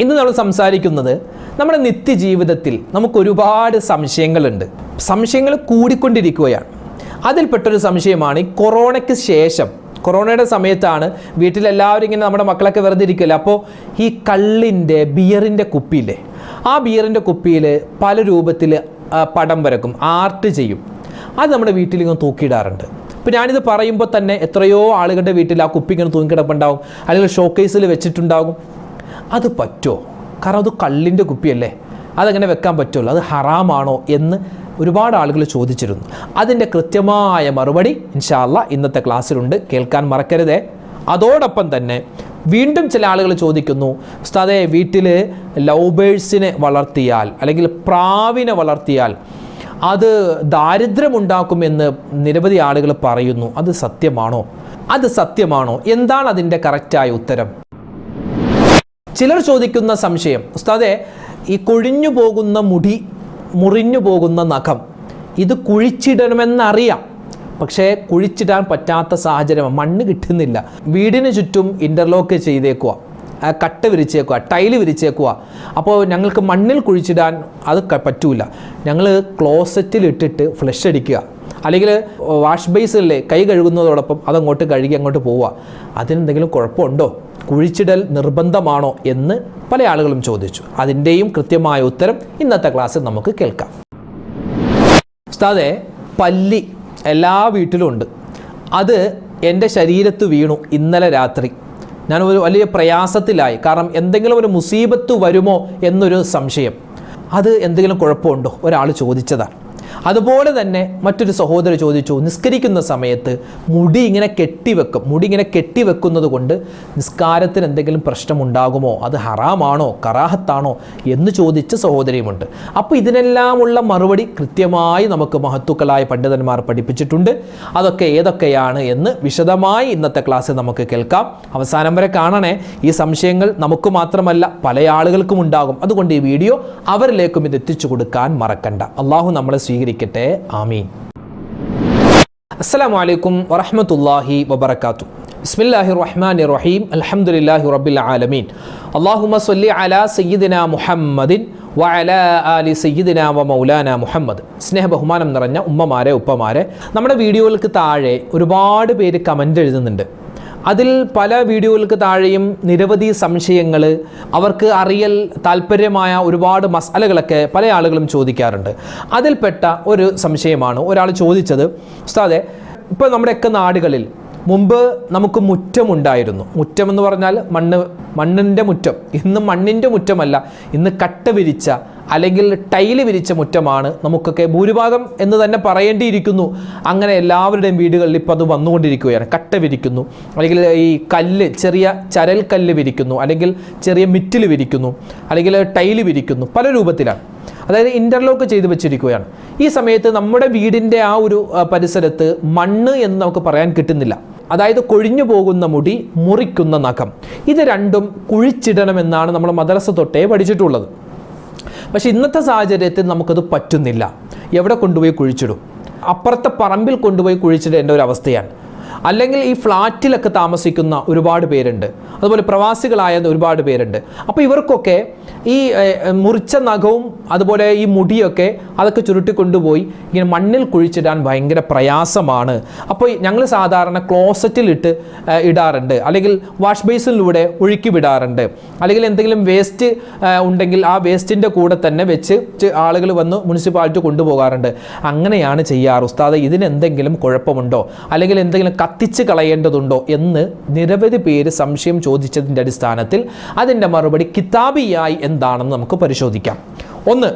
ഇന്ന് നമ്മൾ സംസാരിക്കുന്നത് നമ്മുടെ നിത്യജീവിതത്തിൽ നമുക്ക് ഒരുപാട് സംശയങ്ങളുണ്ട്. സംശയങ്ങൾ കൂടിക്കൊണ്ടിരിക്കുകയാണ്. അതിൽപ്പെട്ടൊരു സംശയമാണ് ഈ കൊറോണയ്ക്ക് ശേഷം. കൊറോണയുടെ സമയത്താണ് വീട്ടിലെല്ലാവരും ഇങ്ങനെ നമ്മുടെ മക്കളൊക്കെ വെറുതെ ഇരിക്കില്ല? അപ്പോൾ ഈ കള്ളിന്റെ ബിയറിന്റെ കുപ്പിയില്ലേ? ആ ബിയറിന്റെ കുപ്പിയിൽ പല രൂപത്തിൽ പടം വരക്കും. ആർട്ട് ചെയ്യും. അത് നമ്മുടെ വീട്ടിൽ ഇങ്ങനെ തൂക്കിയിടാറുണ്ട്. ഇപ്പോൾ ഞാനിത് പറയുമ്പോൾ തന്നെ എത്രയോ ആളുകളുടെ വീട്ടിൽ ആ കുപ്പി ഇങ്ങനെ തൂങ്ങിക്കിടപ്പുണ്ടാവും. അല്ലെങ്കിൽ ഷോക്കേസിൽ വെച്ചിട്ടുണ്ടാകും. അത് പറ്റുമോ കാരണം അത് കള്ളിന്റെ കുപ്പിയല്ലേ? അതങ്ങനെ വെക്കാൻ പറ്റുമല്ലോ? അത് ഹറാമാണോ എന്ന് ഒരുപാട് ആളുകൾ ചോദിച്ചിരുന്നു. അതിന്റെ കൃത്യമായ മറുപടി ഇൻഷാല്ല ഇന്നത്തെ ക്ലാസ്സിലുണ്ട്. കേൾക്കാൻ മറക്കരുതേ. അതോടൊപ്പം തന്നെ വീണ്ടും ചില ആളുകൾ ചോദിക്കുന്നു ഉസ്താദെ വീട്ടിൽ ലൗബേഴ്സിനെ വളർത്തിയാൽ അല്ലെങ്കിൽ പ്രാവിനെ വളർത്തിയാൽ അത് ദാരിദ്ര്യമുണ്ടാക്കുമെന്ന് നിരവധി ആളുകൾ പറയുന്നു. അത് സത്യമാണോ? അത് സത്യമാണോ? എന്താണ് അതിന്റെ കറക്റ്റായ ഉത്തരം? ചിലർ ചോദിക്കുന്ന സംശയം ഉസ്താദെ ഈ കൊഴിഞ്ഞു പോകുന്ന മുടി മുറിഞ്ഞു പോകുന്ന നഖം ഇത് കുഴിച്ചിടണമെന്നറിയാം. പക്ഷേ കുഴിച്ചിടാൻ പറ്റാത്ത സാഹചര്യം മണ്ണ് കിട്ടുന്നില്ല. വീടിന് ചുറ്റും ഇന്റർലോക്ക് ചെയ്തേക്കുക കട്ട വിരിച്ചേക്കുക ടൈൽ വിരിച്ചേക്കുക അപ്പോൾ ഞങ്ങൾക്ക് മണ്ണിൽ കുഴിച്ചിടാൻ അത് പറ്റൂല. ഞങ്ങൾ ക്ലോസറ്റിൽ ഇട്ടിട്ട് ഫ്ലഷ് അടിക്കുക. അല്ലെങ്കിൽ വാഷ് ബേസിലെ കൈ കഴുകുന്നതോടൊപ്പം അതങ്ങോട്ട് കഴുകി അങ്ങോട്ട് പോവുക. അതിനെന്തെങ്കിലും കുഴപ്പമുണ്ടോ? കുഴിച്ചിടൽ നിർബന്ധമാണോ എന്ന് പല ആളുകളും ചോദിച്ചു. അതിന്റെയും കൃത്യമായ ഉത്തരം ഇന്നത്തെ ക്ലാസ്സിൽ നമുക്ക് കേൾക്കാം. ഉസ്താദെ പല്ലി എല്ലാ വീട്ടിലും ഉണ്ട്. അത് എന്റെ ശരീരത്ത് വീണു ഇന്നലെ രാത്രി. ഞാൻ ഒരു വലിയ പ്രയാസത്തിലായി. കാരണം എന്തെങ്കിലും ഒരു മുസീബത്ത് വരുമോ എന്നൊരു സംശയം. അത് എന്തെങ്കിലും കുഴപ്പമുണ്ടോ? ഒരാൾ ചോദിച്ചതാണ്. അതുപോലെ തന്നെ മറ്റൊരു സഹോദരി ചോദിച്ചു നിസ്കരിക്കുന്ന സമയത്ത് മുടി ഇങ്ങനെ കെട്ടിവെക്കും മുടി ഇങ്ങനെ കെട്ടിവെക്കുന്നത് കൊണ്ട് നിസ്കാരത്തിന് എന്തെങ്കിലും പ്രശ്നമുണ്ടാകുമോ? അത് ഹറാമാണോ? കറാഹത്താണോ? എന്ന് ചോദിച്ച സഹോദരിയുമുണ്ട്. അപ്പോൾ ഇതിനെല്ലാമുള്ള മറുപടി കൃത്യമായി നമുക്ക് മഹത്തുക്കളായ പണ്ഡിതന്മാർ പഠിപ്പിച്ചിട്ടുണ്ട്. അതൊക്കെ ഏതൊക്കെയാണ് എന്ന് വിശദമായി ഇന്നത്തെ ക്ലാസ്സിൽ നമുക്ക് കേൾക്കാം. അവസാനം വരെ കാണണേ. ഈ സംശയങ്ങൾ നമുക്ക് മാത്രമല്ല പല ആളുകൾക്കും ഉണ്ടാകും. അതുകൊണ്ട് ഈ വീഡിയോ അവരിലേക്കും ഇത് എത്തിച്ചു കൊടുക്കാൻ മറക്കണ്ട. അള്ളാഹു നമ്മളെ സ്വീകരിക്കട്ടെ ആമീൻ. അസ്സലാമു വലൈക്കും വറഹമത്തല്ലാഹി വബർക്കാത്തു ബിസ്മില്ലാഹി റഹ്മാൻ റഹീം അലഹമുല്ലാഹി റബ്ബിൽ ആലമീൻ. അല്ലാഹുമ്മ സല്ലി അല സയ്യിദിന മുഹമ്മദിൻ വഅല അലി സയ്യിദിന വ മൗലാന മുഹമ്മദ്. സ്നേഹ ബഹുമാനം നിറഞ്ഞ ഉമ്മമാരെ ഉപ്പമാരെ. നമ്മുടെ വീഡിയോകൾക്ക് താഴെ ഒരുപാട് പേര് കമന്റ് എഴുതുന്നുണ്ട്. അതിൽ പല വീഡിയോകൾക്ക് താഴെയും നിരവധി സംശയങ്ങൾ അവർക്ക് അറിയൽ താല്പര്യമായ ഒരുപാട് മസാലകളൊക്കെ പല ആളുകളും ചോദിക്കാറുണ്ട്. അതിൽപ്പെട്ട ഒരു സംശയമാണ് ഒരാൾ ചോദിച്ചത് ഉസ്താദെ ഇപ്പോൾ നമ്മുടെയൊക്കെ നാടുകളിൽ മുമ്പ് നമുക്ക് മുറ്റമുണ്ടായിരുന്നു. മുറ്റം എന്ന് പറഞ്ഞാൽ മണ്ണ് മണ്ണിന്റെ മുറ്റം. ഇന്ന് മണ്ണിന്റെ മുറ്റമല്ല. ഇന്ന് കട്ട വിരിച്ച അല്ലെങ്കിൽ ടൈൽ വിരിച്ച മുറ്റമാണ് നമുക്കൊക്കെ ഭൂരിഭാഗം എന്ന് തന്നെ പറയേണ്ടിയിരിക്കുന്നു. അങ്ങനെ എല്ലാവരുടെയും വീടുകളിൽ ഇപ്പോൾ അത് വന്നുകൊണ്ടിരിക്കുകയാണ്. കട്ട വിരിക്കുന്നു. അല്ലെങ്കിൽ ഈ കല്ല് ചെറിയ ചരൽ കല്ല് വിരിക്കുന്നു. അല്ലെങ്കിൽ ചെറിയ മിറ്റിൽ വിരിക്കുന്നു. അല്ലെങ്കിൽ ടൈൽ വിരിക്കുന്നു. പല രൂപത്തിലാണ്. അതായത് ഇന്റർലോക്ക് ചെയ്ത് വെച്ചിരിക്കുകയാണ്. ഈ സമയത്ത് നമ്മുടെ വീടിന്റെ ആ ഒരു പരിസരത്ത് മണ്ണ് എന്ന് നമുക്ക് പറയാൻ കിട്ടുന്നില്ല. അതായത് കൊഴിഞ്ഞു പോകുന്ന മുടി മുറിക്കുന്ന നഖം. ഇത് രണ്ടും കുഴിച്ചിടണമെന്നാണ് നമ്മൾ മദ്രസ തൊട്ടേ പഠിച്ചിട്ടുള്ളത്. പക്ഷെ ഇന്നത്തെ സാഹചര്യത്തിൽ നമുക്കത് പറ്റുന്നില്ല. എവിടെ കൊണ്ടുപോയി കുഴിച്ചിടും? അപ്പുറത്തെ പറമ്പിൽ കൊണ്ടുപോയി കുഴിച്ചിടേണ്ട ഒരു അവസ്ഥയാണ്. അല്ലെങ്കിൽ ഈ ഫ്ലാറ്റിലൊക്കെ താമസിക്കുന്ന ഒരുപാട് പേരുണ്ട്. അതുപോലെ പ്രവാസികളായ ഒരുപാട് പേരുണ്ട്. അപ്പോൾ ഇവർക്കൊക്കെ ഈ മുറിച്ച നഖവും അതുപോലെ ഈ മുടിയൊക്കെ അതൊക്കെ ചുരുട്ടിക്കൊണ്ടുപോയി ഇങ്ങനെ മണ്ണിൽ കുഴിച്ചിടാൻ ഭയങ്കര പ്രയാസമാണ്. അപ്പോൾ ഞങ്ങൾ സാധാരണ ക്ലോസറ്റിലിട്ട് ഇടാറുണ്ട്. അല്ലെങ്കിൽ വാഷ് ബേസിനിലൂടെ ഒഴുക്കി വിടാറുണ്ട്. അല്ലെങ്കിൽ എന്തെങ്കിലും വേസ്റ്റ് ഉണ്ടെങ്കിൽ ആ വേസ്റ്റിന്റെ കൂടെ തന്നെ വെച്ച് ആളുകൾ വന്ന് മുനിസിപ്പാലിറ്റി കൊണ്ടുപോകാറുണ്ട്. അങ്ങനെയാണ് ചെയ്യാറ്. ഉസ്താദ് ഇതിനെന്തെങ്കിലും കുഴപ്പമുണ്ടോ? അല്ലെങ്കിൽ എന്തെങ്കിലും കത്തിച്ച് കളയേണ്ടതുണ്ടോ എന്ന് നിരവധി പേര് സംശയം ചോദിച്ചതിന്റെ അടിസ്ഥാനത്തിൽ അതിന്റെ മറുപടി കിതാബിയായി എന്താണെന്ന് നമുക്ക് പരിശോധിക്കാം. ഒന്ന്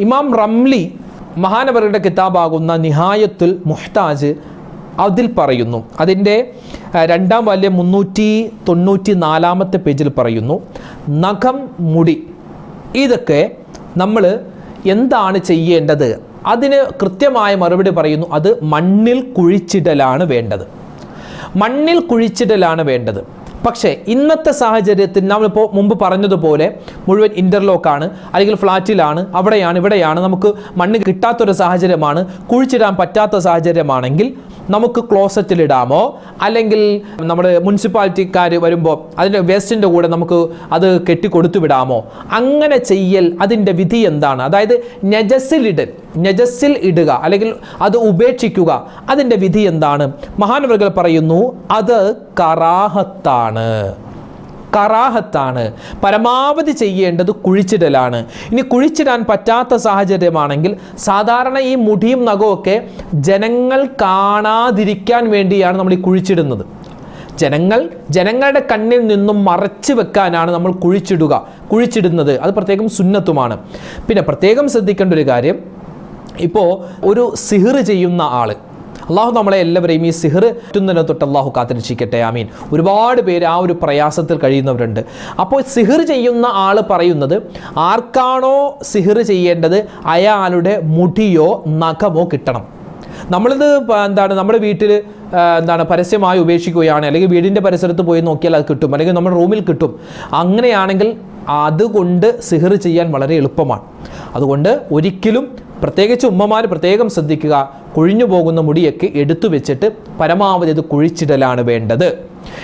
ഇമാം റംലി മഹാനവരുടെ കിതാബാകുന്ന നിഹായത്തുൽ മുഹ്താജ് അതിൽ പറയുന്നു. അതിന്റെ രണ്ടാം വാല്യം മുന്നൂറ്റി തൊണ്ണൂറ്റി നാലാമത്തെ പേജിൽ പറയുന്നു നഖം മുടി ഇതൊക്കെ നമ്മൾ എന്താണ് ചെയ്യേണ്ടത്? അതിന് കൃത്യമായ മറുപടി പറയുന്നു അത് മണ്ണിൽ കുഴിച്ചിടലാണ് വേണ്ടത്. മണ്ണിൽ കുഴിച്ചിടലാണ് വേണ്ടത്. പക്ഷേ ഇന്നത്തെ സാഹചര്യത്തിൽ നമ്മളിപ്പോൾ മുമ്പ് പറഞ്ഞതുപോലെ മുഴുവൻ ഇന്റർലോക്കാണ് അല്ലെങ്കിൽ ഫ്ലാറ്റിലാണ് അവിടെയാണ് ഇവിടെയാണ് നമുക്ക് മണ്ണ് കിട്ടാത്തൊരു സാഹചര്യമാണ് കുഴിച്ചിടാൻ പറ്റാത്ത സാഹചര്യമാണെങ്കിൽ നമുക്ക് ക്ലോസറ്റിലിടാമോ അല്ലെങ്കിൽ നമ്മുടെ മുനിസിപ്പാലിറ്റിക്കാർ വരുമ്പോൾ അതിന്റെ വേസ്റ്റിന്റെ കൂടെ നമുക്ക് അത് കെട്ടിക്കൊടുത്തു വിടാമോ? അങ്ങനെ ചെയ്യൽ അതിന്റെ വിധി എന്താണ്? അതായത് നജസിലിടൽ നജസ്സിൽ ഇടുക അല്ലെങ്കിൽ അത് ഉപേക്ഷിക്കുക അതിന്റെ വിധി എന്താണ്? മഹാനവകൾ പറയുന്നു അത് കറാഹത്താണ്. കറാഹത്താണ്. പരമാവധി ചെയ്യേണ്ടത് കുഴിച്ചിടലാണ്. ഇനി കുഴിച്ചിടാൻ പറ്റാത്ത സാഹചര്യമാണെങ്കിൽ സാധാരണ ഈ മുടിയും നഖമൊക്കെ ജനങ്ങൾ കാണാതിരിക്കാൻ വേണ്ടിയാണ് നമ്മൾ ഈ കുഴിച്ചിടുന്നത്. ജനങ്ങൾ ജനങ്ങളുടെ കണ്ണിൽ നിന്നും മറച്ചു വെക്കാനാണ് നമ്മൾ കുഴിച്ചിടുക കുഴിച്ചിടുന്നത്. അത് പ്രത്യേകം സുന്നത്തുമാണ്. പിന്നെ പ്രത്യേകം ശ്രദ്ധിക്കേണ്ട ഒരു കാര്യം ഇപ്പോൾ ഒരു സിഹിർ ചെയ്യുന്ന ആൾ അള്ളാഹു നമ്മളെ എല്ലാവരെയും ഈ സിഹർ പറ്റുന്നതിനെ തൊട്ട് അള്ളാഹു കാത്തിരക്ഷിക്കട്ടെ ആമീൻ. ഒരുപാട് പേര് ആ ഒരു പ്രയാസത്തിൽ കഴിയുന്നവരുണ്ട്. അപ്പോൾ സിഹർ ചെയ്യുന്ന ആൾ പറയുന്നത് ആർക്കാണോ സിഹർ ചെയ്യേണ്ടത് അയാളുടെ മുടിയോ നഖമോ കിട്ടണം? നമ്മളിത് എന്താണ് നമ്മുടെ വീട്ടിൽ എന്താണ് പരസ്യമായി ഉപേക്ഷിക്കുകയാണ്. അല്ലെങ്കിൽ വീടിന്റെ പരിസരത്ത് പോയി നോക്കിയാൽ അത് കിട്ടും. അല്ലെങ്കിൽ നമ്മുടെ റൂമിൽ കിട്ടും. അങ്ങനെയാണെങ്കിൽ അതുകൊണ്ട് സിഹർ ചെയ്യാൻ വളരെ എളുപ്പമാണ്. അതുകൊണ്ട് ഒരിക്കലും പ്രത്യേകിച്ച് ഉമ്മമാർ പ്രത്യേകം ശ്രദ്ധിക്കുക. കൊഴിഞ്ഞു പോകുന്ന മുടിയൊക്കെ എടുത്തു വെച്ചിട്ട് പരമാവധി അത് കുഴിച്ചിടലാണ് വേണ്ടത്.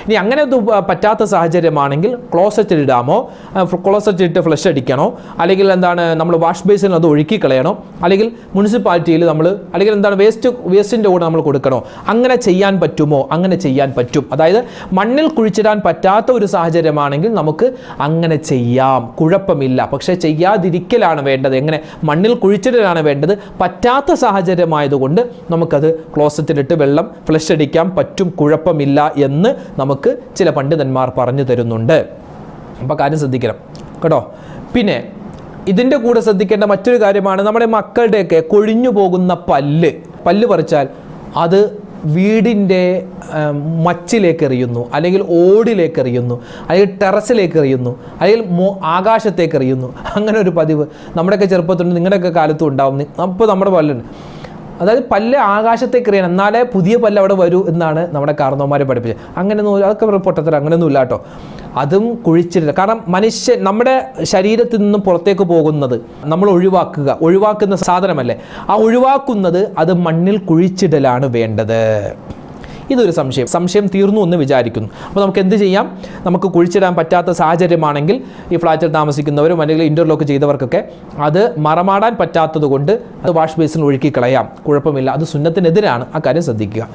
ഇനി അങ്ങനെ പറ്റാത്ത സാഹചര്യമാണെങ്കിൽ ക്ലോസറ്റിൽ ഇടാമോ? ക്ലോസറ്റ് ഇട്ട് ഫ്ലഷ് അടിക്കണോ? അല്ലെങ്കിൽ എന്താണ് നമ്മൾ വാഷ് ബേസിൽ അത് ഒഴുക്കി കളയണോ? അല്ലെങ്കിൽ മുനിസിപ്പാലിറ്റിയിൽ നമ്മൾ അല്ലെങ്കിൽ എന്താണ് വേസ്റ്റ് വേസ്റ്റിന്റെ കൂടെ നമ്മൾ കൊടുക്കണോ? അങ്ങനെ ചെയ്യാൻ പറ്റുമോ? അങ്ങനെ ചെയ്യാൻ പറ്റും. അതായത് മണ്ണിൽ കുഴിച്ചിടാൻ പറ്റാത്ത ഒരു സാഹചര്യമാണെങ്കിൽ നമുക്ക് അങ്ങനെ ചെയ്യാം. കുഴപ്പമില്ല. പക്ഷേ ചെയ്യാതിരിക്കലാണ് വേണ്ടത്. എങ്ങനെ? മണ്ണിൽ കുഴിച്ചിടലാണ് വേണ്ടത്. പറ്റാത്ത സാഹചര്യമായതുകൊണ്ട് നമുക്കത് ക്ലോസറ്റിലിട്ട് വെള്ളം ഫ്ലഷ് അടിക്കാൻ പറ്റും. കുഴപ്പമില്ല എന്ന് നമുക്ക് ചില പണ്ഡിതന്മാർ പറഞ്ഞു തരുന്നുണ്ട്. അപ്പോൾ കാര്യം ശ്രദ്ധിക്കണം. കേട്ടോ? പിന്നെ ഇതിന്റെ കൂടെ ശ്രദ്ധിക്കേണ്ട മറ്റൊരു കാര്യമാണ് നമ്മുടെ മക്കളുടെയൊക്കെ കൊഴിഞ്ഞു പോകുന്ന പല്ല്. പല്ല് പറിച്ചാൽ അത് വീടിന്റെ മച്ചിലേക്ക് എറിയുന്നു അല്ലെങ്കിൽ ഓടിലേക്ക് എറിയുന്നു അല്ലെങ്കിൽ ടെറസിലേക്ക് എറിയുന്നു അല്ലെങ്കിൽ മോ ആകാശത്തേക്ക് എറിയുന്നു. അങ്ങനെ ഒരു പതിവ് നമ്മുടെയൊക്കെ ചെറുപ്പത്തിൽ നിങ്ങളുടെയൊക്കെ കാലത്തും ഉണ്ടാവും. അപ്പോൾ നമ്മുടെ പല്ലുണ്ട് അതായത് പല്ല് ആകാശത്തേക്ക് എറിയണം. എന്നാലേ പുതിയ പല്ല് അവിടെ വരൂ എന്നാണ് നമ്മുടെ കാരണവന്മാരെ പഠിപ്പിച്ചത്. അങ്ങനെയൊന്നും അതൊക്കെ പൊട്ടത്തില്ല അങ്ങനെയൊന്നും ഇല്ല കേട്ടോ. അതും കുഴിച്ചിട്ടില്ല കാരണം മനുഷ്യൻ നമ്മുടെ ശരീരത്തിൽ നിന്നും പുറത്തേക്ക് പോകുന്നത് നമ്മൾ ഒഴിവാക്കുക. ഒഴിവാക്കുന്ന സാധനമല്ലേ? ആ ഒഴിവാക്കുന്നത് അത് മണ്ണിൽ കുഴിച്ചിടലാണ് വേണ്ടത്. ഇതൊരു സംശയം. സംശയം തീർന്നു എന്ന് വിചാരിക്കുന്നു. അപ്പോൾ നമുക്ക് എന്ത് ചെയ്യാം? നമുക്ക് കുഴിച്ചിടാൻ പറ്റാത്ത സാഹചര്യമാണെങ്കിൽ ഈ ഫ്ലാറ്റിൽ താമസിക്കുന്നവരും അല്ലെങ്കിൽ ഇന്റർലോക്ക് ചെയ്തവർക്കൊക്കെ അത് മറമാടാൻ പറ്റാത്തത് കൊണ്ട് അത് വാഷ് ബേസിൽ ഒഴുക്കി കളയാം. കുഴപ്പമില്ല. അത് സുന്നത്തിനെതിരാണ്. ആ കാര്യം ശ്രദ്ധിക്കുക.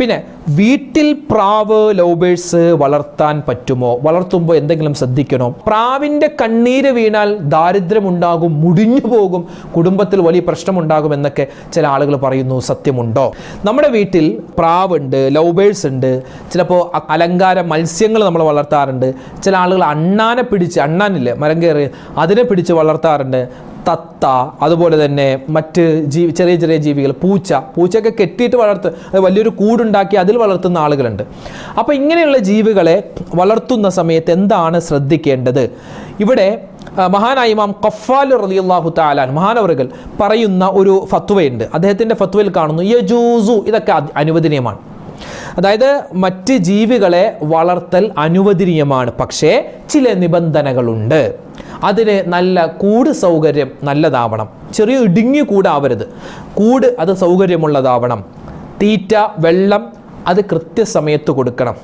പിന്നെ വീട്ടിൽ പ്രാവ് ലോബേഴ്സ് വളർത്താൻ പറ്റുമോ? വളർത്തുമ്പോൾ എന്തെങ്കിലും ശ്രദ്ധിക്കണോ? പ്രാവിന്റെ കണ്ണീര് വീണാൽ ദാരിദ്ര്യമുണ്ടാകും മുടിഞ്ഞു പോകും കുടുംബത്തിൽ വലിയ പ്രശ്നമുണ്ടാകും എന്നൊക്കെ ചില ആളുകൾ പറയുന്നു. സത്യമുണ്ടോ? നമ്മുടെ വീട്ടിൽ പ്രാവുണ്ട് ലൗബേഴ്സ് ഉണ്ട്. ചിലപ്പോൾ അലങ്കാര മത്സ്യങ്ങൾ നമ്മൾ വളർത്താറുണ്ട്. ചില ആളുകൾ അണ്ണാനെ പിടിച്ച് അണ്ണാനില്ലേ മരം കയറി അതിനെ പിടിച്ച് വളർത്താറുണ്ട്. തത്ത അതുപോലെ തന്നെ മറ്റ് ജീവി ചെറിയ ചെറിയ ജീവികൾ പൂച്ച പൂച്ചയൊക്കെ കെട്ടിയിട്ട് വളർത്ത് വലിയൊരു കൂടുണ്ടാക്കി അതിൽ വളർത്തുന്ന ആളുകളുണ്ട്. അപ്പോൾ ഇങ്ങനെയുള്ള ജീവികളെ വളർത്തുന്ന സമയത്ത് എന്താണ് ശ്രദ്ധിക്കേണ്ടത്? ഇവിടെ മഹാനായി ഇമാം കഫാൽ റളിയല്ലാഹു താലാൻ മഹാനവറുകൾ പറയുന്ന ഒരു ഫത്വയുണ്ട്. അദ്ദേഹത്തിന്റെ ഫത്വയിൽ കാണുന്നു യജൂസു ഇതൊക്കെ അനുവദനീയമാണ്. അതായത് മറ്റ് ജീവികളെ വളർത്തൽ അനുവദനീയമാണ്. പക്ഷേ ചില നിബന്ധനകളുണ്ട്. അതിന് നല്ല കൂട് സൗകര്യം നല്ലതാവണം. ചെറിയ ഇടുങ്ങി കൂടാവരുത്. കൂട് അത് സൗകര്യമുള്ളതാവണം. തീറ്റ വെള്ളം അത് കൃത്യസമയത്ത് കൊടുക്കണം.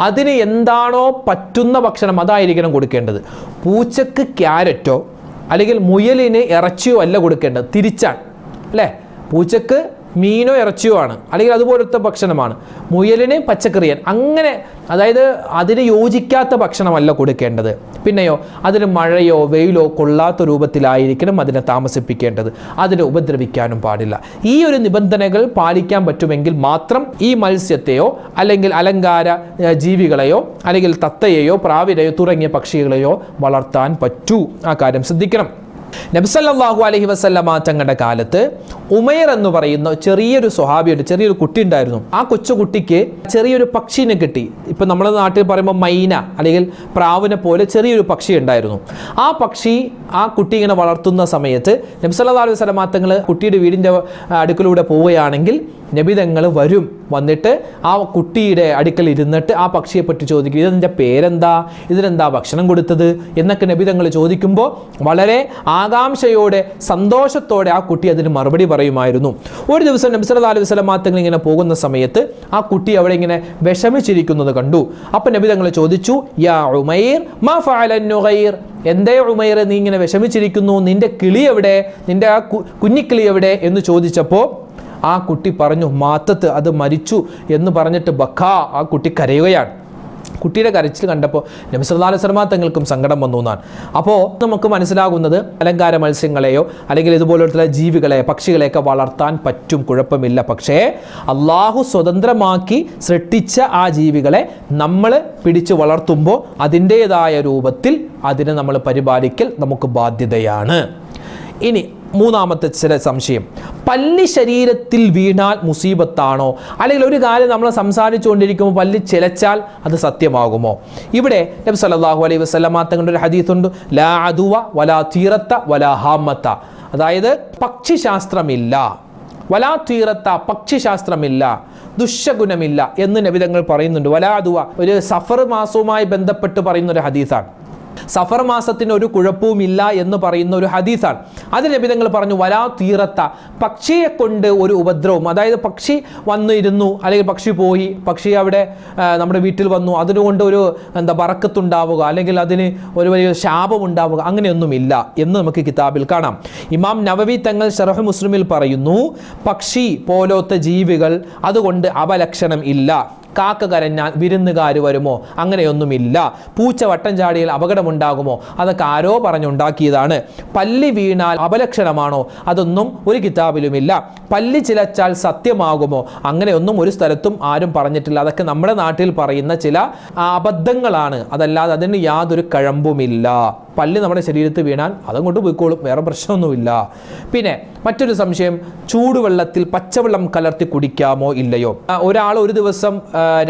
അതിന് എന്താണോ പറ്റുന്ന ഭക്ഷണം അതായിരിക്കണം കൊടുക്കേണ്ടത്. പൂച്ചക്ക് ക്യാരറ്റോ അല്ലെങ്കിൽ മുയലിന് ഇറച്ചിയോ അല്ല കൊടുക്കേണ്ടത്. തിരിച്ചാണ്. അല്ലേ? പൂച്ചക്ക് മീനോ ഇറച്ചിയോ ആണ്. അല്ലെങ്കിൽ അതുപോലത്തെ ഭക്ഷണമാണ്. മുയലിന് പച്ചക്കറിയൻ. അങ്ങനെ അതായത് അതിന് യോജിക്കാത്ത ഭക്ഷണമല്ല കൊടുക്കേണ്ടത്. പിന്നെയോ അതിന് മഴയോ വെയിലോ കൊള്ളാത്ത രൂപത്തിലായിരിക്കണം അതിനെ താമസിപ്പിക്കേണ്ടത്. അതിനെ ഉപദ്രവിക്കാനും പാടില്ല. ഈ ഒരു നിബന്ധനകൾ പാലിക്കാൻ പറ്റുമെങ്കിൽ മാത്രം ഈ മത്സ്യത്തെയോ അല്ലെങ്കിൽ അലങ്കാര ജീവികളെയോ അല്ലെങ്കിൽ തത്തയെയോ പ്രാവിനെയോ തുടങ്ങിയ പക്ഷികളെയോ വളർത്താൻ പറ്റൂ. ആ കാര്യം ശ്രദ്ധിക്കണം. നബ്സല്ലാഹു അലഹി വസല്ലമ തങ്ങളുടെ കാലത്ത് ഉമേർ എന്ന് പറയുന്ന ചെറിയൊരു സ്വഹാബിയുണ്ട് ചെറിയൊരു കുട്ടി ഉണ്ടായിരുന്നു ആ കൊച്ചുകുട്ടിക്ക് ചെറിയൊരു പക്ഷീനെ കിട്ടി. ഇപ്പം നമ്മുടെ നാട്ടിൽ പറയുമ്പോൾ മൈന അല്ലെങ്കിൽ പ്രാവിനെ പോലെ ചെറിയൊരു പക്ഷി ഉണ്ടായിരുന്നു. ആ പക്ഷി ആ കുട്ടി ഇങ്ങനെ വളർത്തുന്ന സമയത്ത് നബ്സല്ലാ അലൈഹി വസല്ലമ തങ്ങൾ കുട്ടിയുടെ വീടിന്റെ അടുക്കലൂടെ പോവുകയാണെങ്കിൽ നബിതങ്ങൾ വരും. വന്നിട്ട് ആ കുട്ടിയുടെ അടുക്കൽ ഇരുന്നിട്ട് ആ പക്ഷിയെ പറ്റി ചോദിക്കും ഇതിന്റെ പേരെന്താ? ഇതിനെന്താ ഭക്ഷണം കൊടുത്തത്? എന്നൊക്കെ നബിതങ്ങൾ ചോദിക്കുമ്പോൾ വളരെ ആകാംക്ഷയോടെ സന്തോഷത്തോടെ ആ കുട്ടി അതിന് മറുപടി പറയുമായിരുന്നു. ഒരു ദിവസം നബി സല്ലല്ലാഹു അലൈഹി വസല്ലം തങ്ങൾ ഇങ്ങനെ പോകുന്ന സമയത്ത് ആ കുട്ടി അവിടെ ഇങ്ങനെ വിഷമിച്ചിരിക്കുന്നത് കണ്ടു. അപ്പം നബിതങ്ങൾ ചോദിച്ചു യാ ഉമൈർ മാ ഫഅലൻ നുഗൈർ? എന്തേ ഉമൈർ നീ ഇങ്ങനെ വിഷമിച്ചിരിക്കുന്നു? നിന്റെ കിളി എവിടെ? നിന്റെ ആ കുഞ്ഞിക്കിളി എവിടെ? എന്ന് ചോദിച്ചപ്പോൾ ആ കുട്ടി പറഞ്ഞു മാത്തത്ത് അത് മരിച്ചു എന്ന് പറഞ്ഞിട്ട് ബക്ക ആ കുട്ടി കരയുകയാണ്. കുട്ടിയുടെ കരച്ചിൽ കണ്ടപ്പോൾ നബി അലൈഹി തങ്ങൾക്കും സങ്കടം വന്നു എന്നാണ്. അപ്പോൾ നമുക്ക് മനസ്സിലാകുന്നത് അലങ്കാര മത്സ്യങ്ങളെയോ അല്ലെങ്കിൽ ഇതുപോലുള്ള ജീവികളെ പക്ഷികളെയൊക്കെ വളർത്താൻ പറ്റും കുഴപ്പമില്ല. പക്ഷേ അള്ളാഹു സ്വതന്ത്രമാക്കി സൃഷ്ടിച്ച ആ ജീവികളെ നമ്മൾ പിടിച്ചു വളർത്തുമ്പോൾ അതിന്റേതായ രൂപത്തിൽ അതിനെ നമ്മൾ പരിപാലിക്കൽ നമുക്ക് ബാധ്യതയാണ്. ഇനി മൂന്നാമത്തെ ചില സംശയം. പല്ലി ശരീരത്തിൽ വീണാൽ മുസീബത്താണോ? അല്ലെങ്കിൽ ഒരു കാര്യം നമ്മൾ സംസാരിച്ചുകൊണ്ടിരിക്കുമ്പോൾ പല്ലി ചിലച്ചാൽ അത് സത്യമാകുമോ? ഇവിടെ നബി സല്ലാഹു അലൈഹി വസല്ലമ തങ്ങളുടെ ഒരു ഹദീസുണ്ട്. ലാ അതുവ വലാ തീറത്ത വലാ ഹാമത്ത. അതായത് പക്ഷിശാസ്ത്രമില്ല. വലാ തീറത്ത പക്ഷിശാസ്ത്രമില്ല. ദുഷ്യഗുണമില്ല എന്ന് നബിതങ്ങൾ പറയുന്നുണ്ട്. വലാ അതുവ ഒരു സഫർ മാസവുമായി ബന്ധപ്പെട്ട് പറയുന്ന ഒരു ഹദീസാണ്. സഫർ മാസത്തിന് ഒരു കുഴപ്പവുമില്ല എന്ന് പറയുന്ന ഒരു ഹദീസാണ്. അതിൽ നബിതങ്ങൾ പറഞ്ഞു വലാ തീറത്ത. പക്ഷിയെ കൊണ്ട് ഒരു ഉപദ്രവം. അതായത് പക്ഷി വന്നിരുന്നു അല്ലെങ്കിൽ പക്ഷി പോയി പക്ഷി അവിടെ നമ്മുടെ വീട്ടിൽ വന്നു. അതിനുകൊണ്ട് ഒരു എന്താ വറക്കത്തുണ്ടാവുക അല്ലെങ്കിൽ അതിന് ഒരു വലിയ ശാപം ഉണ്ടാവുക അങ്ങനെയൊന്നുമില്ല എന്ന് നമുക്ക് കിതാബിൽ കാണാം. ഇമാം നവവി തങ്ങൾ ഷറഹ് മുസ്ലിമിൽ പറയുന്നു പക്ഷി പോലത്തെ ജീവികൾ അതുകൊണ്ട് അപലക്ഷണം ഇല്ല. കാക്ക കരഞ്ഞാൽ വിരുന്നുകാർ വരുമോ? അങ്ങനെയൊന്നുമില്ല. പൂച്ച വട്ടം ചാടിയാൽ അപകടമുണ്ടാകുമോ? അതൊക്കെ ആരോ പറഞ്ഞുണ്ടാക്കിയതാണ്. പല്ലി വീണാൽ അപലക്ഷണമാണോ? അതൊന്നും ഒരു കിതാബിലുമില്ല. പല്ലി ചിലച്ചാൽ സത്യമാകുമോ? അങ്ങനെയൊന്നും ഒരു സ്ഥലത്തും ആരും പറഞ്ഞിട്ടില്ല. അതൊക്കെ നമ്മുടെ നാട്ടിൽ പറയുന്ന ചില അബദ്ധങ്ങളാണ്. അതല്ലാതെ അതിന് യാതൊരു കഴമ്പുമില്ല. പല്ലി നമ്മുടെ ശരീരത്ത് വീണാൽ അതങ്ങോട്ട് പോയിക്കോളും വേറെ പ്രശ്നമൊന്നുമില്ല. പിന്നെ മറ്റൊരു സംശയം ചൂടുവെള്ളത്തിൽ പച്ചവെള്ളം കലർത്തി കുടിക്കാമോ ഇല്ലയോ? ഒരാൾ ഒരു ദിവസം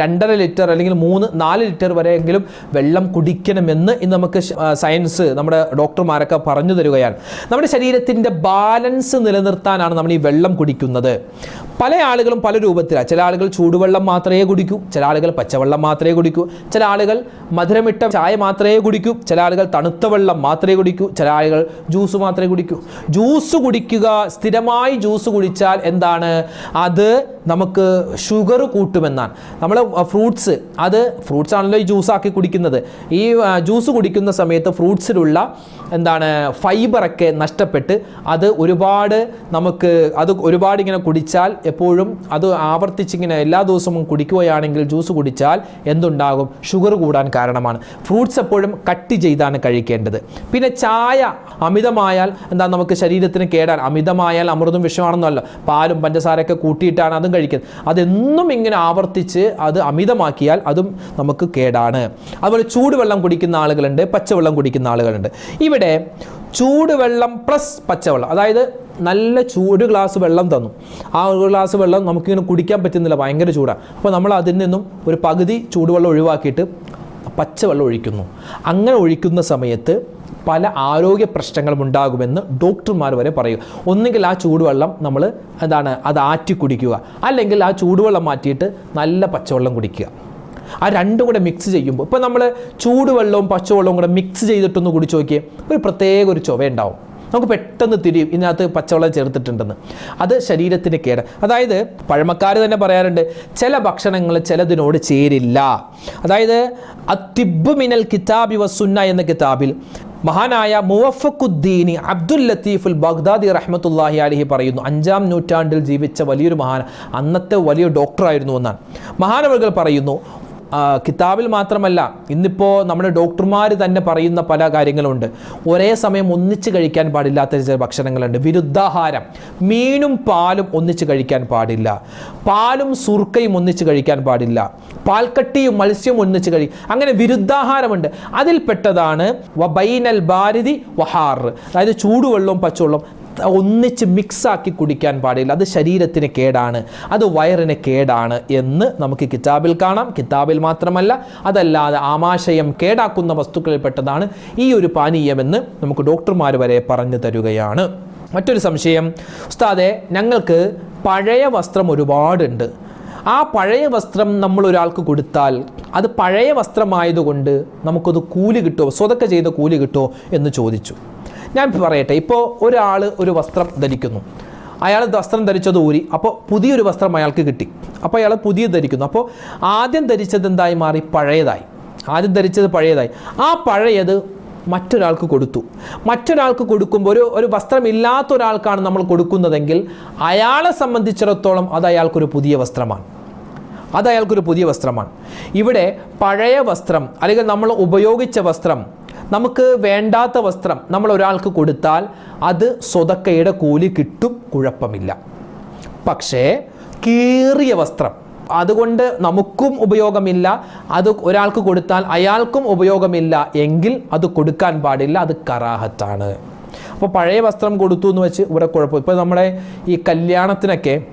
രണ്ടര ലിറ്റർ അല്ലെങ്കിൽ മൂന്ന് നാല് ലിറ്റർ വരെയെങ്കിലും വെള്ളം കുടിക്കണമെന്ന് ഇന്ന് നമുക്ക് സയൻസ് നമ്മുടെ ഡോക്ടർമാരൊക്കെ പറഞ്ഞു തരികയാണ്. നമ്മുടെ ശരീരത്തിന്റെ ബാലൻസ് നിലനിർത്താനാണ് നമ്മൾ ഈ വെള്ളം കുടിക്കുന്നത്. പല ആളുകളും പല രൂപത്തിലാണ്. ചില ആളുകൾ ചൂടുവെള്ളം മാത്രമേ കുടിക്കൂ ചില ആളുകൾ പച്ചവെള്ളം മാത്രമേ കുടിക്കൂ ചില ആളുകൾ മധുരമിട്ട ചായ മാത്രമേ കുടിക്കൂ ചില ആളുകൾ തണുത്ത വെള്ളം മാത്രമേ കുടിക്കൂ. ചില ആളുകൾ ജ്യൂസ് മാത്രമേ കുടിക്കൂ. ജ്യൂസ് കുടിക്കുക സ്ഥിരമായി ജ്യൂസ് കുടിച്ചാൽ എന്താണ്? അത് നമുക്ക് ഷുഗർ കൂട്ടുമെന്നാണ്. നമ്മൾ ഫ്രൂട്ട്സ് അത് ഫ്രൂട്ട്സ് ആണല്ലോ ഈ ജ്യൂസാക്കി കുടിക്കുന്നത്. ഈ ജ്യൂസ് കുടിക്കുന്ന സമയത്ത് ഫ്രൂട്ട്സിലുള്ള എന്താണ് ഫൈബറൊക്കെ നഷ്ടപ്പെട്ട് അത് ഒരുപാട് നമുക്ക് അത് ഒരുപാട് ഇങ്ങനെ കുടിച്ചാൽ എപ്പോഴും അത് ആവർത്തിച്ചിങ്ങനെ എല്ലാ ദിവസവും കുടിക്കുകയാണെങ്കിൽ ജ്യൂസ് കുടിച്ചാൽ എന്തുണ്ടാകും? ഷുഗർ കൂടാൻ കാരണമാണ്. ഫ്രൂട്ട്സ് എപ്പോഴും കട്ട് ചെയ്താണ് കഴിക്കേണ്ടത്. പിന്നെ ചായ അമിതമായാൽ എന്താ നമുക്ക് ശരീരത്തിന് കേടാൻ അമിതമായാൽ അമൃതും വിഷമാണെന്നല്ല. പാലും പഞ്ചസാരയൊക്കെ കൂട്ടിയിട്ടാണ് അതും കഴിക്കുന്നത്. അതെന്നും ഇങ്ങനെ ആവർത്തിച്ച് അത് അമിതമാക്കിയാൽ അതും നമുക്ക് കേടാണ്. അതുപോലെ ചൂടുവെള്ളം കുടിക്കുന്ന ആളുകളുണ്ട് പച്ചവെള്ളം കുടിക്കുന്ന ആളുകളുണ്ട്. ഇവിടെ ചൂടുവെള്ളം പ്ലസ് പച്ചവെള്ളം അതായത് നല്ല ചൂട് ഗ്ലാസ് വെള്ളം തന്നു. ആ ഒരു ഗ്ലാസ് വെള്ളം നമുക്കിങ്ങനെ കുടിക്കാൻ പറ്റുന്നില്ല ഭയങ്കര ചൂടാണ് അപ്പോൾ നമ്മൾ അതിൽ നിന്നും ഒരു പകുതി ചൂടുവെള്ളം ഒഴിവാക്കിയിട്ട് പച്ചവെള്ളം ഒഴിക്കുന്നു. അങ്ങനെ ഒഴിക്കുന്ന സമയത്ത് പല ആരോഗ്യ പ്രശ്നങ്ങളും ഉണ്ടാകുമെന്ന് ഡോക്ടർമാർ വരെ പറയും. ഒന്നുകിൽ ആ ചൂടുവെള്ളം നമ്മൾ എന്താണ് അത് ആറ്റി കുടിക്കുക. അല്ലെങ്കിൽ ആ ചൂടുവെള്ളം മാറ്റിയിട്ട് നല്ല പച്ചവെള്ളം കുടിക്കുക. ആ രണ്ടും കൂടെ മിക്സ് ചെയ്യുമ്പോൾ ഇപ്പോൾ നമ്മൾ ചൂടുവെള്ളവും പച്ചവെള്ളവും കൂടെ മിക്സ് ചെയ്തിട്ടൊന്ന് കുടിച്ച് നോക്കിയേ ഒരു പ്രത്യേക ഒരു ചുവ ഉണ്ടാവും. നമുക്ക് പെട്ടെന്ന് തിരിയും ഇതിനകത്ത് പച്ചവെള്ളം ചേർത്തിട്ടുണ്ടെന്ന്. അത് ശരീരത്തിന് കേട്. അതായത് പഴമക്കാർ തന്നെ പറയാറുണ്ട് ചില ഭക്ഷണങ്ങൾ ചിലതിനോട് ചേരില്ല. അതായത് അത്തിബ് മിനൽ കിതാബി വസുന്ന എന്ന കിതാബിൽ മഹാനായ മുവഫക്കുദ്ദീനി അബ്ദുൽ ലത്തീഫുൽ ബഗ്ദാദി റഹ്മത്തുല്ലാഹി അലഹി പറയുന്നു അഞ്ചാം നൂറ്റാണ്ടിൽ ജീവിച്ച വലിയൊരു മഹാൻ അന്നത്തെ വലിയ ഡോക്ടറായിരുന്നു എന്നാണ്. മഹാനവകൾ പറയുന്നു കിതാബിൽ മാത്രമല്ല ഇന്നിപ്പോൾ നമ്മുടെ ഡോക്ടർമാർ തന്നെ പറയുന്ന പല കാര്യങ്ങളുണ്ട്. ഒരേ സമയം ഒന്നിച്ച് കഴിക്കാൻ പാടില്ലാത്ത ചില ഭക്ഷണങ്ങളുണ്ട്. വിരുദ്ധാഹാരം. മീനും പാലും ഒന്നിച്ച് കഴിക്കാൻ പാടില്ല. പാലും സുർക്കയും ഒന്നിച്ച് കഴിക്കാൻ പാടില്ല. പാൽക്കട്ടിയും മത്സ്യവും ഒന്നിച്ച് കഴി അങ്ങനെ വിരുദ്ധാഹാരമുണ്ട്. അതിൽപ്പെട്ടതാണ് വബൈനൽ ബാരിതി വഹാർ അതായത് ചൂടുവെള്ളവും പച്ചവെള്ളവും ഒന്നിച്ച് മിക്സാക്കി കുടിക്കാൻ പാടില്ല. അത് ശരീരത്തിന് കേടാണ്. അത് വയറിന് കേടാണ് എന്ന് നമുക്ക് കിതാബിൽ കാണാം. കിതാബിൽ മാത്രമല്ല അതല്ലാതെ ആമാശയം കേടാക്കുന്ന വസ്തുക്കളിൽപ്പെട്ടതാണ് ഈ ഒരു പാനീയമെന്ന് നമുക്ക് ഡോക്ടർമാർ വരെ പറഞ്ഞു തരുകയാണ്. മറ്റൊരു സംശയം ഉസ്താദെ ഞങ്ങൾക്ക് പഴയ വസ്ത്രം ഒരുപാടുണ്ട്. ആ പഴയ വസ്ത്രം നമ്മൾ ഒരാൾക്ക് കൊടുത്താൽ അത് പഴയ വസ്ത്രമായതുകൊണ്ട് നമുക്കത് കൂലി കിട്ടുമോ? സ്വതൊക്കെ ചെയ്ത കൂലി കിട്ടുമോ? എന്ന് ചോദിച്ചു. ഞാൻ പറയട്ടെ ഇപ്പോൾ ഒരാൾ ഒരു വസ്ത്രം ധരിക്കുന്നു. അയാൾ വസ്ത്രം ധരിച്ചത് ഊരി അപ്പോൾ പുതിയൊരു വസ്ത്രം അയാൾക്ക് കിട്ടി. അപ്പോൾ അയാൾ പുതിയത് ധരിക്കുന്നു. അപ്പോൾ ആദ്യം ധരിച്ചത് എന്തായി മാറി? പഴയതായി. ആദ്യം ധരിച്ചത് പഴയതായി. ആ പഴയത് മറ്റൊരാൾക്ക് കൊടുത്തു. മറ്റൊരാൾക്ക് കൊടുക്കുമ്പോൾ ഒരു ഒരു വസ്ത്രമില്ലാത്ത ഒരാൾക്കാണ് നമ്മൾ കൊടുക്കുന്നതെങ്കിൽ അയാളെ സംബന്ധിച്ചിടത്തോളം അത് അയാൾക്കൊരു പുതിയ വസ്ത്രമാണ്. അത് അയാൾക്കൊരു പുതിയ വസ്ത്രമാണ്. ഇവിടെ പഴയ വസ്ത്രം അല്ലെങ്കിൽ നമ്മൾ ഉപയോഗിച്ച വസ്ത്രം നമുക്ക് വേണ്ടാത്ത വസ്ത്രം നമ്മൾ ഒരാൾക്ക് കൊടുത്താൽ അത് സ്വതക്കയുടെ കൂലി കിട്ടും കുഴപ്പമില്ല. പക്ഷേ കീറിയ വസ്ത്രം അതുകൊണ്ട് നമുക്കും ഉപയോഗമില്ല. അത് ഒരാൾക്ക് കൊടുത്താൽ അയാൾക്കും ഉപയോഗമില്ല എങ്കിൽ അത് കൊടുക്കാൻ പാടില്ല അത് കറാഹത്താണ്. അപ്പോൾ പഴയ വസ്ത്രം കൊടുത്തു എന്ന് വെച്ച് ഇവിടെ കുഴപ്പം. ഇപ്പോൾ നമ്മുടെ ഈ കല്യാണത്തിനൊക്കെ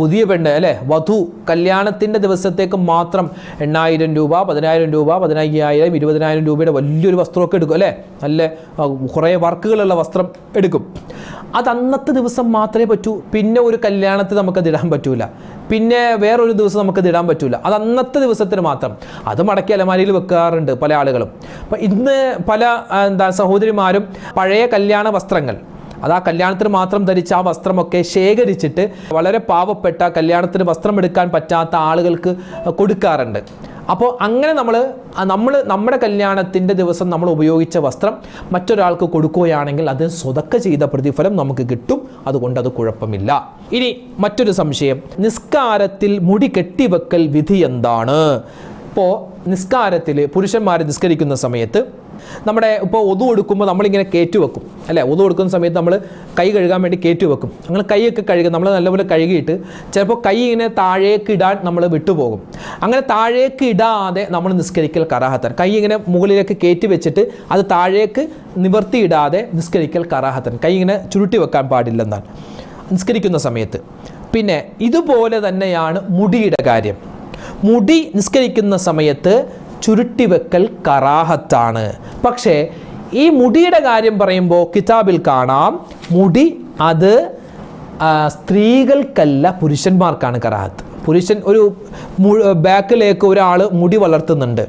പുതിയ പെണ്ണ് അല്ലേ? വധു കല്യാണത്തിന്റെ ദിവസത്തേക്ക് മാത്രം എണ്ണായിരം രൂപ പതിനായിരം രൂപ പതിനയ്യായിരം ഇരുപതിനായിരം രൂപയുടെ വലിയൊരു വസ്ത്രമൊക്കെ എടുക്കും അല്ലേ? നല്ല കുറേ വർക്കുകളുള്ള വസ്ത്രം എടുക്കും. അത് അന്നത്തെ ദിവസം മാത്രമേ പറ്റൂ. പിന്നെ ഒരു കല്യാണത്തിൽ നമുക്കത് ഇടാൻ പറ്റൂല. പിന്നെ വേറൊരു ദിവസം നമുക്കത് ഇടാൻ പറ്റൂല. അത് അന്നത്തെ ദിവസത്തിന് മാത്രം. അത് മടക്കി അലമാരിയിൽ വെക്കാറുണ്ട് പല ആളുകളും. അപ്പം ഇന്ന് പല എന്താ സഹോദരിമാരും പഴയ കല്യാണ വസ്ത്രങ്ങൾ അത് ആ കല്യാണത്തിന് മാത്രം ധരിച്ച ആ വസ്ത്രമൊക്കെ ശേഖരിച്ചിട്ട് വളരെ പാവപ്പെട്ട കല്യാണത്തിന് വസ്ത്രം എടുക്കാൻ പറ്റാത്ത ആളുകൾക്ക് കൊടുക്കാറുണ്ട്. അപ്പോൾ അങ്ങനെ നമ്മൾ നമ്മൾ നമ്മുടെ കല്യാണത്തിന്റെ ദിവസം നമ്മൾ ഉപയോഗിച്ച വസ്ത്രം മറ്റൊരാൾക്ക് കൊടുക്കുകയാണെങ്കിൽ അത് സ്വതക്ക ചെയ്ത പ്രതിഫലം നമുക്ക് കിട്ടും. അതുകൊണ്ട് അത് കുഴപ്പമില്ല. ഇനി മറ്റൊരു സംശയം. നിസ്കാരത്തിൽ മുടി കെട്ടിവെക്കൽ വിധി എന്താണ്? ഇപ്പോൾ നിസ്കാരത്തിൽ പുരുഷന്മാർ നിസ്കരിക്കുന്ന സമയത്ത് നമ്മുടെ ഇപ്പോൾ ഒതു കൊടുക്കുമ്പോൾ നമ്മളിങ്ങനെ കയറ്റി വെക്കും. അല്ലേ? ഒതു കൊടുക്കുന്ന സമയത്ത് നമ്മൾ കൈ കഴുകാൻ വേണ്ടി കയറ്റി വെക്കും. അങ്ങനെ കൈയൊക്കെ കഴുകും. നമ്മൾ നല്ലപോലെ കഴുകിയിട്ട് ചിലപ്പോൾ കൈ ഇങ്ങനെ താഴേക്ക് ഇടാൻ നമ്മൾ വിട്ടുപോകും. അങ്ങനെ താഴേക്ക് ഇടാതെ നമ്മൾ നിസ്കരിക്കൽ കറാഹത്തൻ. കൈ ഇങ്ങനെ മുകളിലേക്ക് കയറ്റി വെച്ചിട്ട് അത് താഴേക്ക് നിവർത്തിയിടാതെ നിസ്കരിക്കൽ കറാഹത്തൻ. കൈ ഇങ്ങനെ ചുരുട്ടി വെക്കാൻ പാടില്ലെന്നാണ്. നിസ്കരിക്കുന്ന സമയത്ത്. പിന്നെ ഇതുപോലെ തന്നെയാണ് മുടിയുടെ കാര്യം. മുടി നിസ്കരിക്കുന്ന സമയത്ത് ചുരുട്ടിവെക്കൽ കറാഹത്താണ്. പക്ഷേ ഈ മുടിയുടെ കാര്യം പറയുമ്പോൾ കിതാബിൽ കാണാം മുടി അത് സ്ത്രീകൾക്കല്ല പുരുഷന്മാർക്കാണ് കറാഹത്ത്. പുരുഷൻ ഒരു ബാക്കിലേക്ക് ഒരാൾ മുടി വളർത്തുന്നുണ്ട്.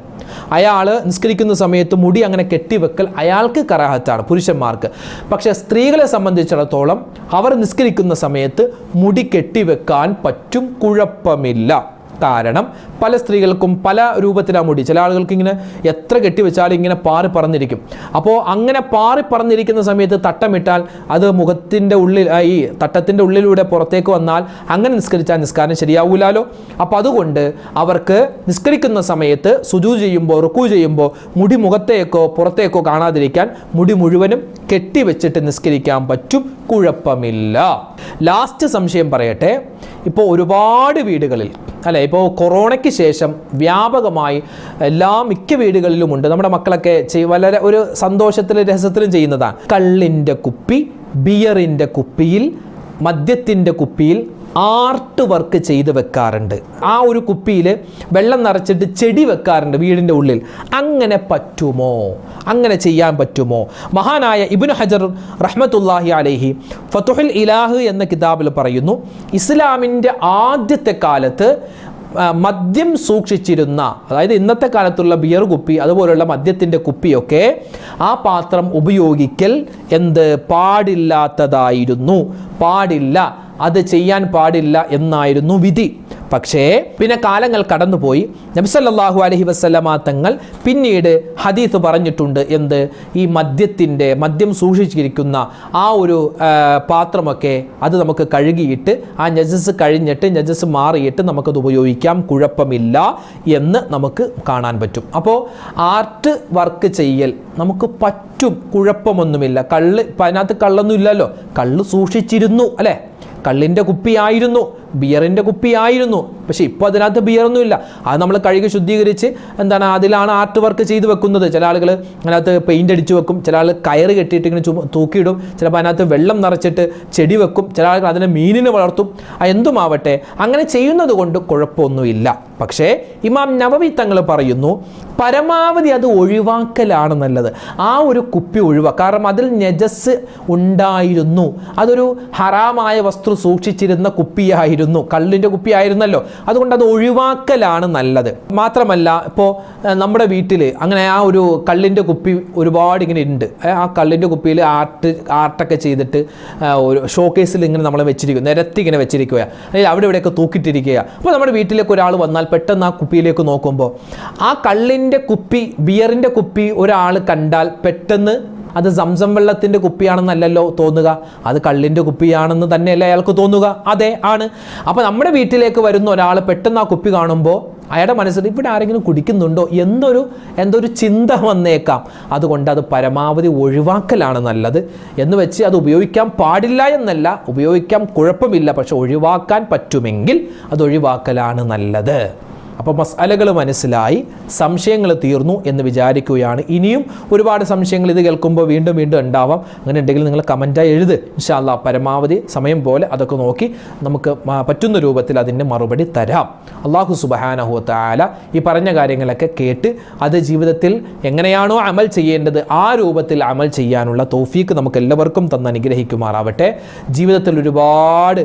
അയാൾ നിസ്കരിക്കുന്ന സമയത്ത് മുടി അങ്ങനെ കെട്ടിവെക്കൽ അയാൾക്ക് കറാഹത്താണ് പുരുഷന്മാർക്ക്. പക്ഷേ സ്ത്രീകളെ സംബന്ധിച്ചിടത്തോളം അവർ നിസ്കരിക്കുന്ന സമയത്ത് മുടി കെട്ടിവെക്കാൻ പറ്റും കുഴപ്പമില്ല. കാരണം പല സ്ത്രീകൾക്കും പല രൂപത്തിലാണ് മുടി. ചില ആളുകൾക്ക് ഇങ്ങനെ എത്ര കെട്ടിവെച്ചാലും ഇങ്ങനെ പാറി പറന്നിരിക്കും. അപ്പോൾ അങ്ങനെ പാറി പറന്നിരിക്കുന്ന സമയത്ത് തട്ടമിട്ടാൽ അത് മുഖത്തിന്റെ ഉള്ളിൽ ഈ തട്ടത്തിന്റെ ഉള്ളിലൂടെ പുറത്തേക്ക് വന്നാൽ അങ്ങനെ നിസ്കരിച്ചാൽ നിസ്കാരം ശരിയാവൂലാലോ? അപ്പോൾ അതുകൊണ്ട് അവർക്ക് നിസ്കരിക്കുന്ന സമയത്ത് സുജു ചെയ്യുമ്പോൾ റുക്കു ചെയ്യുമ്പോൾ മുടി മുഖത്തേക്കോ പുറത്തേക്കോ കാണാതിരിക്കാൻ മുടി മുഴുവനും കെട്ടിവെച്ചിട്ട് നിസ്കരിക്കാൻ പറ്റും. കുഴപ്പമില്ല. ലാസ്റ്റ് സംശയം പറയട്ടെ. ഇപ്പോൾ ഒരുപാട് വീടുകളിൽ അല്ലെ? ഇപ്പോൾ കൊറോണയ്ക്ക് ശേഷം വ്യാപകമായി എല്ലാ മിക്ക വീടുകളിലും ഉണ്ട്. നമ്മുടെ മക്കളൊക്കെ വളരെ ഒരു സന്തോഷത്തിലും രസത്തിലും ചെയ്യുന്നതാണ്. കള്ളിന്റെ കുപ്പി ബിയറിന്റെ കുപ്പിയിൽ മദ്യത്തിന്റെ കുപ്പിയിൽ ആർട്ട് വർക്ക് ചെയ്ത് വെക്കാറുണ്ട്. ആ ഒരു കുപ്പിയിൽ വെള്ളം നിറച്ചിട്ട് ചെടി വെക്കാറുണ്ട് വീടിന്റെ ഉള്ളിൽ. അങ്ങനെ പറ്റുമോ? അങ്ങനെ ചെയ്യാൻ പറ്റുമോ? മഹാനായ ഇബിൻ ഹജർ റഹ്മത്തുല്ലാഹി അലൈഹി ഫതുഹുൽ ഇലാഹ് എന്ന കിതാബിൽ പറയുന്നു ഇസ്ലാമിന്റെ ആദ്യത്തെ കാലത്ത് മദ്യം സൂക്ഷിച്ചിരുന്ന അതായത് ഇന്നത്തെ കാലത്തുള്ള ബിയർ കുപ്പി അതുപോലുള്ള മദ്യത്തിന്റെ കുപ്പിയൊക്കെ ആ പാത്രം ഉപയോഗിക്കൽ എന്ത്? പാടില്ലാത്തതായിരുന്നു. പാടില്ല. അത് ചെയ്യാൻ പാടില്ല എന്നായിരുന്നു വിധി. പക്ഷേ പിന്നെ കാലങ്ങൾ കടന്നുപോയി. നബ്സല്ലാഹു അലഹി വസ്ലമ തങ്ങൾ പിന്നീട് ഹദീസ് പറഞ്ഞിട്ടുണ്ട് എന്ത്? ഈ മദ്യത്തിന്റെ മദ്യം സൂക്ഷിച്ചിരിക്കുന്ന ആ ഒരു പാത്രമൊക്കെ അത് നമുക്ക് കഴുകിയിട്ട് ആ നജസ് കഴിഞ്ഞിട്ട് നജസ് മാറിയിട്ട് നമുക്കത് ഉപയോഗിക്കാം. കുഴപ്പമില്ല എന്ന് നമുക്ക് കാണാൻ പറ്റും. അപ്പോൾ ആർട്ട് വർക്ക് ചെയ്യൽ നമുക്ക് പറ്റും. കുഴപ്പമൊന്നുമില്ല. കള്ള് ഇപ്പം അതിനകത്ത് കള്ളൊന്നും ഇല്ലല്ലോ. കള്ള് സൂക്ഷിച്ചിരുന്നു അല്ലേ? കള്ളിന്റെ കുപ്പിയായിരുന്നു ബിയറിന്റെ കുപ്പിയായിരുന്നു. പക്ഷേ ഇപ്പോൾ അതിനകത്ത് ബിയറൊന്നും ഇല്ല അത് നമ്മൾ കഴുകി ശുദ്ധീകരിച്ച് എന്താണ് അതിലാണ് ആർട്ട് വർക്ക് ചെയ്ത് വെക്കുന്നത്. ചില ആളുകൾ അതിനകത്ത് പെയിന്റ് അടിച്ച് വെക്കും ചില ആൾ കയറ് കെട്ടിയിട്ട് ഇങ്ങനെ തൂക്കിയിടും ചിലപ്പോൾ അതിനകത്ത് വെള്ളം നിറച്ചിട്ട് ചെടി വെക്കും ചില ആളുകൾ അതിനെ മീനിനെ വളർത്തും. എന്തുമാവട്ടെ അങ്ങനെ ചെയ്യുന്നത് കൊണ്ട് കുഴപ്പമൊന്നുമില്ല. പക്ഷേ ഇമാം നവവി തങ്ങൾ പറയുന്നു പരമാവധി അത് ഒഴിവാക്കലാണ് നല്ലത്. ആ ഒരു കുപ്പി ഒഴിവാക്കുക കാരണം അതിൽ നജസ് ഉണ്ടായിരുന്നു. അതൊരു ഹറാമായ വസ്തു സൂക്ഷിച്ചിരുന്ന കുപ്പിയായിരുന്നു കള്ളിന്റെ കുപ്പിയായിരുന്നല്ലോ. അതുകൊണ്ട് അത് ഒഴിവാക്കലാണ് നല്ലത്. മാത്രമല്ല ഇപ്പോൾ നമ്മുടെ വീട്ടിൽ അങ്ങനെ ആ ഒരു കള്ളിന്റെ കുപ്പി ഒരുപാട് ഇങ്ങനെ ഉണ്ട് ആ കള്ളിന്റെ കുപ്പിയിൽ ആർട്ട് ആർട്ടൊക്കെ ചെയ്തിട്ട് ഒരു ഷോക്കേസിൽ ഇങ്ങനെ നമ്മൾ വെച്ചിരിക്കും നിരത്തി ഇങ്ങനെ വെച്ചിരിക്കുക അല്ലെങ്കിൽ അവിടെ ഇവിടെയൊക്കെ തൂക്കിയിട്ടിരിക്കുക അപ്പോൾ നമ്മുടെ വീട്ടിലേക്ക് ഒരാൾ വന്നാൽ പെട്ടെന്ന് ആ കുപ്പിയിലേക്ക് നോക്കുമ്പോൾ ആ കള്ളിന്റെ കുപ്പി ബിയറിന്റെ കുപ്പി ഒരാൾ കണ്ടാൽ പെട്ടെന്ന് അത് സംസം വെള്ളത്തിന്റെ കുപ്പിയാണെന്നല്ലല്ലോ തോന്നുക. അത് കള്ളിന്റെ കുപ്പിയാണെന്ന് തന്നെയല്ലേ അയാൾക്ക് തോന്നുക. അതെ ആണ്. അപ്പോൾ നമ്മുടെ വീട്ടിലേക്ക് വരുന്ന ഒരാൾ പെട്ടെന്ന് ആ കുപ്പി കാണുമ്പോൾ അയാളുടെ മനസ്സിൽ ഇവിടെ ആരെങ്കിലും കുടിക്കുന്നുണ്ടോ എന്നൊരു എന്തൊരു ചിന്ത വന്നേക്കാം. അതുകൊണ്ട് അത് പരമാവധി ഒഴിവാക്കലാണ് നല്ലത്. എന്ന് വെച്ച് അത് ഉപയോഗിക്കാൻ പാടില്ല എന്നല്ല ഉപയോഗിക്കാൻ കുഴപ്പമില്ല പക്ഷെ ഒഴിവാക്കാൻ പറ്റുമെങ്കിൽ അത് ഒഴിവാക്കലാണ് നല്ലത്. അപ്പോൾ മസാലകൾ മനസ്സിലായി സംശയങ്ങൾ തീർന്നു എന്ന് വിചാരിക്കുകയാണ്. ഇനിയും ഒരുപാട് സംശയങ്ങൾ ഇത് കേൾക്കുമ്പോൾ വീണ്ടും വീണ്ടും ഉണ്ടാവാം. അങ്ങനെ ഉണ്ടെങ്കിൽ നിങ്ങൾ കമന്റായി എഴുത്. ഇൻഷാല്ല പരമാവധി സമയം പോലെ അതൊക്കെ നോക്കി നമുക്ക് പറ്റുന്ന രൂപത്തിൽ അതിന്റെ മറുപടി തരാം. അള്ളാഹു സുബഹാനഹു താല ഈ പറഞ്ഞ കാര്യങ്ങളൊക്കെ കേട്ട് അത് ജീവിതത്തിൽ എങ്ങനെയാണോ അമൽ ചെയ്യേണ്ടത് ആ രൂപത്തിൽ അമൽ ചെയ്യാനുള്ള തോഫീക്ക് നമുക്ക് എല്ലാവർക്കും തന്ന് അനുഗ്രഹിക്കുമാറാവട്ടെ. ജീവിതത്തിൽ ഒരുപാട്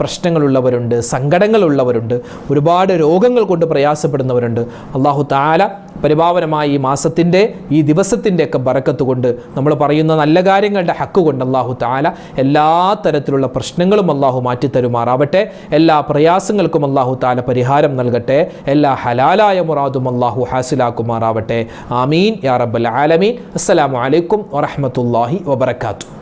പ്രശ്നങ്ങളുള്ളവരുണ്ട് സങ്കടങ്ങളുള്ളവരുണ്ട് ഒരുപാട് രോഗങ്ങൾ കൊണ്ട് പ്രയാസപ്പെടുന്നവരുണ്ട്. അള്ളാഹു താല പരിപാവനമായ ഈ മാസത്തിന്റെ ഈ ദിവസത്തിന്റെ ഒക്കെ ബറക്കത്ത് കൊണ്ട് നമ്മൾ പറയുന്ന നല്ല കാര്യങ്ങളുടെ ഹക്ക് കൊണ്ട് അള്ളാഹു താല എല്ലാ തരത്തിലുള്ള പ്രശ്നങ്ങളും അള്ളാഹു മാറ്റിത്തരുമാറാവട്ടെ എല്ലാ പ്രയാസങ്ങൾക്കും അള്ളാഹു താല പരിഹാരം നൽകട്ടെ. എല്ലാ ഹലാലായ മുറാദും അള്ളാഹു ഹാസിലാക്കുമാറാവട്ടെ. ആമീൻ. യാ റബ്ബൽ ആലമീൻ. അസ്സലാമു അലൈക്കും വറഹ്മത്തുള്ളാഹി വബറകാതുഹു.